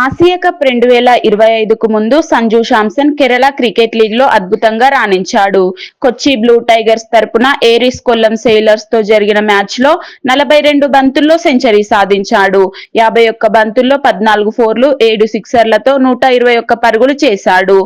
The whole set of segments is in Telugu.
ఆసియా కప్ రెండు వేల ఇరవై ఐదుకు ముందు సంజు శాంసన్ కేరళ క్రికెట్ లీగ్లో అద్భుతంగా రాణించాడు. కొచ్చి బ్లూ టైగర్స్ తరపున ఏరిస్ కొల్లం సెయిలర్స్తో జరిగిన మ్యాచ్లో నలభై రెండు బంతుల్లో సెంచరీ సాధించాడు. యాభై ఒక్క బంతుల్లో పద్నాలుగు ఫోర్లు ఏడు సిక్సర్లతో నూట ఇరవై ఒక్క పరుగులు చేశాడు.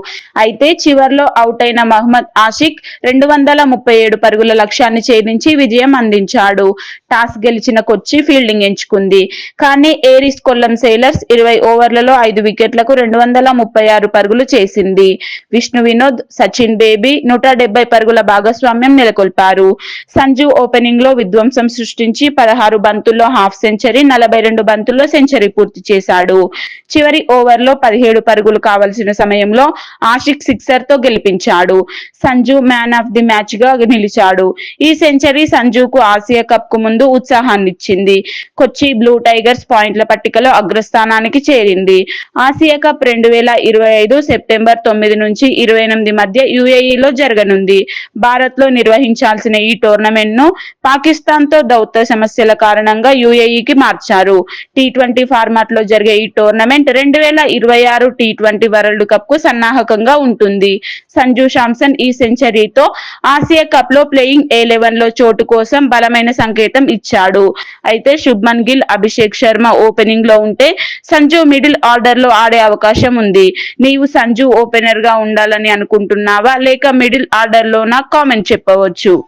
అయితే చివర్లో అవుట్ అయిన మహ్మద్ ఆషిక్ రెండు వందల ముప్పై ఏడు పరుగుల లక్ష్యాన్ని ఛేదించి విజయం అందించాడు. టాస్ గెలిచిన కొచ్చి ఫీల్డింగ్ ఎంచుకుంది. కానీ ఏరిస్ కొల్లం సెయిలర్స్ ఇరవై ఓవర్లలో ఐదు వికెట్లకు రెండు వందల ముప్పై ఆరు పరుగులు చేసింది. విష్ణు వినోద్ సచిన్ బేబీ నూట డెబ్బై పరుగుల భాగస్వామ్యం నెలకొల్పారు. సంజు ఓపెనింగ్లో విధ్వంసం సృష్టించి పదహారు బంతుల్లో హాఫ్ సెంచరీ నలభై రెండు బంతుల్లో సెంచరీ పూర్తి చేశాడు. చివరి ఓవర్లో పదిహేడు పరుగులు కావలసిన సమయంలో ఆషిక్ సిక్సర్తో గెలిపించాడు. సంజు మ్యాన్ ఆఫ్ ది మ్యాచ్గా నిలిచాడు. ఈ సెంచరీ సంజుకు ఆసియా కప్కు ముందు ఉత్సాహాన్నిచ్చింది. కొచ్చి బ్లూ టైగర్స్ పాయింట్ల పట్టికలో అగ్రస్థానానికి చేరింది. ఆసియా కప్ రెండు వేల ఇరవై ఐదు సెప్టెంబర్ తొమ్మిది నుంచి ఇరవై ఎనిమిది మధ్య యుఏఈలో జరగనుంది. భారత్లో నిర్వహించాల్సిన ఈ టోర్నమెంట్ను పాకిస్తాన్తో దౌత్య సమస్యల కారణంగా యుఏఈకి మార్చారు. టీ ట్వంటీ ఫార్మాట్లో జరిగే ఈ టోర్నమెంట్ రెండు వేల ఇరవై ఆరు టీ ట్వంటీ వరల్డ్ కప్కు సన్నాహకంగా ఉంటుంది. సంజు శాంసన్ ఈ సెంచరీతో ఆసియా కప్లో ప్లేయింగ్ ఏ లెవెన్లో చోటు కోసం బలమైన సంకేతం ఇచ్చాడు. అయితే శుభ్మన్ గిల్ అభిషేక్ శర్మ ఓపెనింగ్లో ఉంటే సంజు మిడిల్ మిడిల్ ఆర్డర్లో ఆడే అవకాశం ఉంది. నీవు సంజు ఓపెనర్గా ఉండాలని అనుకుంటున్నావా? లేక మిడిల్ ఆర్డర్ లోనా కామెంట్ చెప్పవచ్చు.